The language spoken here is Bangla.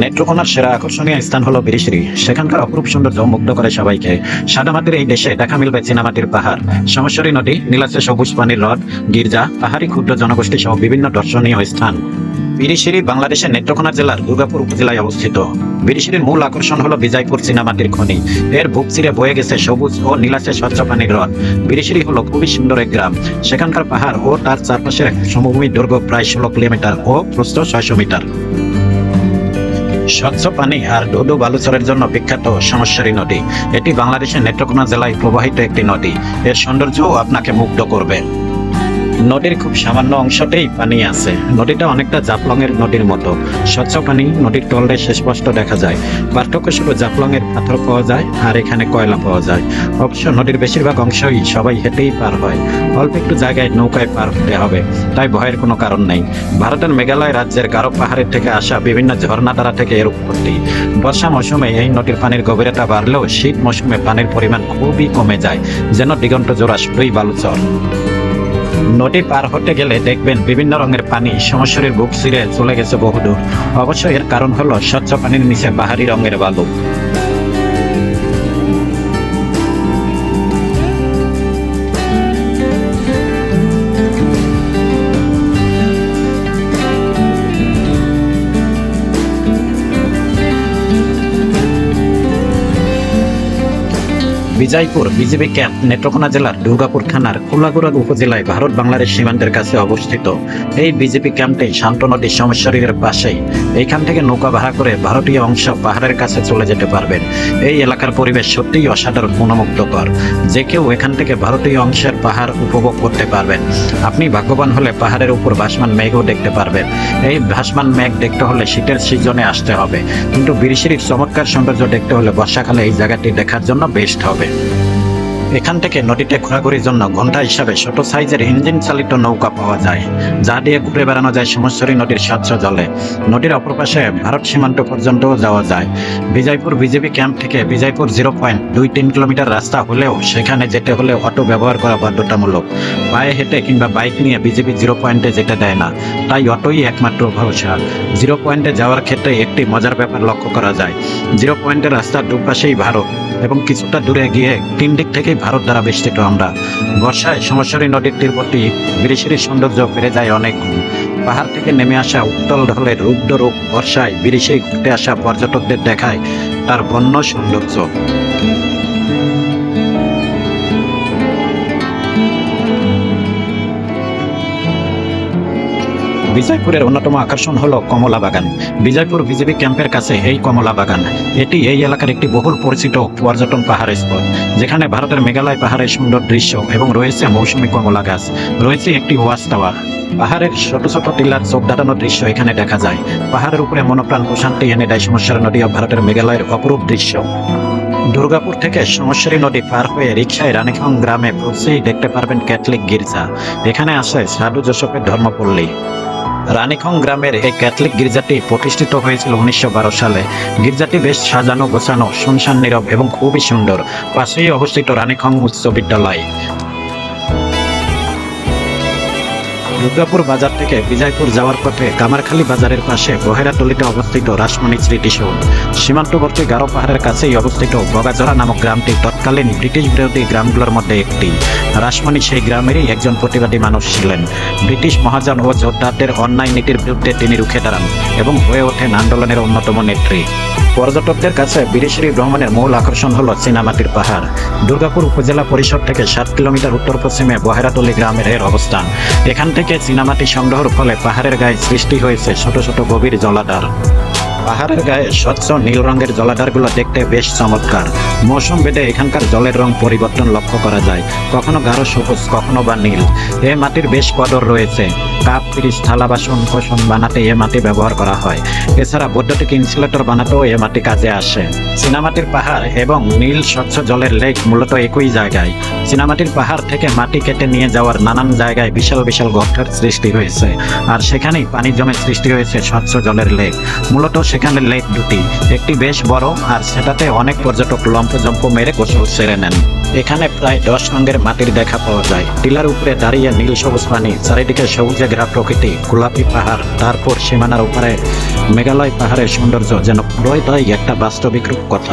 নেত্রকোনার সেরা আকর্ষণীয় স্থান হলো বিরিশিরি। সেখানকার অপরূপ সৌন্দর্য মুগ্ধ করে সবাইকে। সাদামাটির এই দেশে দেখা মিলবে চীনামাটির পাহাড়। সমস্বরী নদী, নীলাচে সবুজ পানির হ্রদ, গির্জা, পাহাড়ি ক্ষুদ্র জনগোষ্ঠী সহ বিভিন্ন দর্শনীয় স্থান। বিরিশিরি বাংলাদেশের নেত্রকোনা জেলার দুর্গাপুর উপজেলায় অবস্থিত। বিরিশিরির মূল আকর্ষণ হলো বিজয়পুর চীনামাটির খনি। এর বুক চিরে বয়ে গেছে সবুজ ও নীলাচে স্বচ্ছ পানির হ্রদ। বিরিশিরি হলো খুবই সুন্দর এক গ্রাম। সেখানকার পাহাড় ও তার চারপাশের সমভূমির দৈর্ঘ্য প্রায় ষোলো কিলোমিটার ও প্রস্থ ছয়শো মিটার। স্বচ্ছ পানি আর ধুধু বালুচরের জন্য বিখ্যাত সমস্যারী নদী। এটি বাংলাদেশের নেত্রকোনা জেলায় প্রবাহিত একটি নদী। এর সৌন্দর্য আপনাকে মুগ্ধ করবে। নদীর খুব সামান্য অংশতেই পানি আছে। নদীটা অনেকটা জাফলং এর নদীর মতো। স্বচ্ছ পানি নদীর তলরে স্পষ্ট দেখা যায়। পার্থক্য শুধু জাফলং এর পাথর পাওয়া যায় আর এখানে কয়লা পাওয়া যায়। অবশ্য নদীর বেশিরভাগ অংশই সবাই হেঁটেই পার হয়। অল্প একটু জায়গায় নৌকায় পার হতে হবে, তাই ভয়ের কোনো কারণ নেই। ভারতের মেঘালয় রাজ্যের গারো পাহাড়ের থেকে আসা বিভিন্ন ঝর্ণা দ্বারা থেকে এর উৎপত্তি। বর্ষা মৌসুমে এই নদীর পানির গভীরতা বাড়লেও শীত মৌসুমে পানির পরিমাণ খুবই কমে যায়, যেন দিগন্ত জোড়া শুধুই বালুচর। নদী পার হতে গেলে দেখবেন বিভিন্ন রঙের পানি সমস্যার বুক ছিঁড়ে চলে গেছে বহুদূর। অবশ্য এর কারণ হলো স্বচ্ছ পানির নিচে বাহারি রঙের বালু। বিজয়পুর বিজেপি ক্যাম্প নেত্রকোনা জেলার দুর্গাপুর থানার কোলাগুড়া উপজেলায় ভারত বাংলাদেশ সীমান্তের কাছে অবস্থিত। এই বিজেপি ক্যাম্পটি শান্ত নদীর সমস্যার পাশেই এইখান থেকে নৌকা ভাড়া করে ভারতীয় অংশ পাহাড়ের কাছে চলে যেতে পারবেন। এই এলাকার পরিবেশ সত্যিই অসাধারণ, মনোমুগ্ধকর। যে কেউ এখান থেকে ভারতীয় অংশের পাহাড় উপভোগ করতে পারবেন। আপনি ভাগ্যবান হলে পাহাড়ের উপর ভাসমান মেঘও দেখতে পারবেন। এই ভাসমান মেঘ দেখতে হলে শীতের সিজনে আসতে হবে। কিন্তু বিরিশিরির চমৎকার সৌন্দর্য দেখতে হলে বর্ষাকালে এই জায়গাটি দেখার জন্য বেস্ট হবে। এখান থেকে নদীতে ঘোরাঘুরির জন্য ঘণ্টা হিসাবে ছোট সাইজের ইঞ্জিন চালিত নৌকা পাওয়া যায়, যা দিয়ে ঘুরে বেড়ানো যায় সমস্বরী নদীর স্বচ্ছ জলে। নদীর অপর পাশে ভারত সীমান্ত পর্যন্তও যাওয়া যায়। বিজয়পুর বিজেপি ক্যাম্প থেকে বিজয়পুর জিরো পয়েন্ট দুই তিন কিলোমিটার রাস্তা হলেও সেখানে যেতে হলে অটো ব্যবহার করা বাধ্যতামূলক। পায়ে হেঁটে কিংবা বাইক নিয়ে বিজেপি জিরো পয়েন্টে যেতে দেয় না, তাই অটোই একমাত্র ভরসা। জিরো পয়েন্টে যাওয়ার ক্ষেত্রে একটি মজার ব্যাপার লক্ষ্য করা যায়। জিরো পয়েন্টের রাস্তার দুপাশেই ভারত এবং কিছুটা দূরে গিয়ে তিন দিক থেকেই ভারত দ্বারা বেষ্টিত আমরা। বর্ষায় সমস্যারী নদীর তীরবর্তী বিরিশির সৌন্দর্য বেড়ে যায় অনেক। পাহাড় থেকে নেমে আসা উত্তল ঢলের রুদ্র রূপ বর্ষায় বিরিশে ঘুরতে আসা পর্যটকদের দেখায় তার বন্য সৌন্দর্য। বিজয়পুরের অন্যতম আকর্ষণ হল কমলা বাগান। বিজয়পুর বিজেপি ক্যাম্পের কাছে এই কমলা বাগান। এটি এই এলাকার একটি বহুল পরিচিত পর্যটন পাহাড় স্পট, যেখানে ভারতের মেঘালয় পাহাড়ের সুন্দর দৃশ্য এবং রয়েছে মৌসুমী কমলা গাছ। রয়েছে একটি ওয়াচ টাওয়ার। পাহাড়ের ছোট ছোট টিলার চোখ দাঁড়ানোর দৃশ্য এখানে দেখা যায়। পাহাড়ের উপরে মনোপ্রাণ প্রশান্তি এনে দেয় সমস্যার নদী ভারতের মেঘালয়ের অপরূপ দৃশ্য। দুর্গাপুর থেকে সমস্যারী নদী পার হয়ে রিক্সায় রানীখাং গ্রামে পৌঁছেই দেখতে পারবেন ক্যাথলিক গির্জা। এখানে আছে সাধু জোসফের ধর্মপল্লী। রানীখং গ্রামের এই ক্যাথলিক গির্জাটি প্রতিষ্ঠিত হয়েছিল উনিশশো বারো সালে। গির্জাটি বেশ সাজানো গোছানো, শুনশান নীরব এবং খুবই সুন্দর। পাশেই অবস্থিত রানীখং উচ্চ বিদ্যালয়। দুর্গাপুর বাজার থেকে বিজয়পুর যাওয়ার পথে কামারখালী বাজারের পাশে বহেরাতলিতে অবস্থিত রাসমণি স্মৃতি সৌধ সীমান্তবর্তী গারো পাহাড়ের কাছেই অবস্থিত বগাজরা নামক গ্রামটি তৎকালীন ব্রিটিশ বিরোধী গ্রামগুলোর মধ্যে একটি। রাসমণি সেই গ্রামেরই একজন প্রতিবাদী মানুষ ছিলেন। ব্রিটিশ মহাজন ও যোদ্ধাদের অন্যায় নীতির বিরুদ্ধে তিনি রুখে দাঁড়ান এবং হয়ে ওঠেন আন্দোলনের অন্যতম নেত্রী। পর্যটকদের কাছে বিদেশি ভ্রমণের মূল আকর্ষণ হল চীনামাটির পাহাড়। দুর্গাপুর উপজেলা পরিষদ থেকে সাত কিলোমিটার উত্তর পশ্চিমে বহেরাতলি গ্রামের এর অবস্থান। এখান থেকে চীনামাটি সংগ্রহের ফলে পাহাড়ের গায়ে সৃষ্টি হয়েছে ছোট ছোট গভীর জলাধার। পাহাড়ের গায়ে স্বচ্ছ নীল রঙের জলাধারগুলো দেখতে বেশ চমৎকার। মৌসুম ভেদে এখানকার জলের রং পরিবর্তন লক্ষ্য করা যায়। কখনো গাঢ় সবুজ, কখনো বা নীল। এ মাটির বেশ কদর রয়েছে। কাপ পিরিচ থালা বাসন কোসন বানাতে এ মাটি ব্যবহার করা হয়। এছাড়া বৈদ্যুতিক ইনসুলেটর বানাতেও এ মাটি কাজে আসে। চীনামাটির পাহাড় এবং নীল স্বচ্ছ জলের লেক মূলত একই জায়গায়। চীনামাটির পাহাড় থেকে মাটি কেটে নিয়ে যাওয়ার নানান জায়গায় বিশাল বিশাল গর্তের সৃষ্টি হয়েছে। আর সেখানেই পানি জমে সৃষ্টি হয়েছে স্বচ্ছ জলের লেক। মূলত সেখানে লেক দুটি, একটি বেশ বড় আর সেটাতে অনেক পর্যটক লম্প জম্প মেরে গোসল সেরে নেন। এখানে প্রায় দশ রঙের মাটির দেখা পাওয়া যায়। টিলার উপরে দাঁড়িয়ে নীল সবুজ পানি, চারিদিকে সবুজে ঘেরা প্রকৃতি, গোলাপি পাহাড়, তারপর সীমানার উপরে মেঘালয় পাহাড়ের সৌন্দর্য যেন পুরোটাই একটা বাস্তবিক রূপ কথা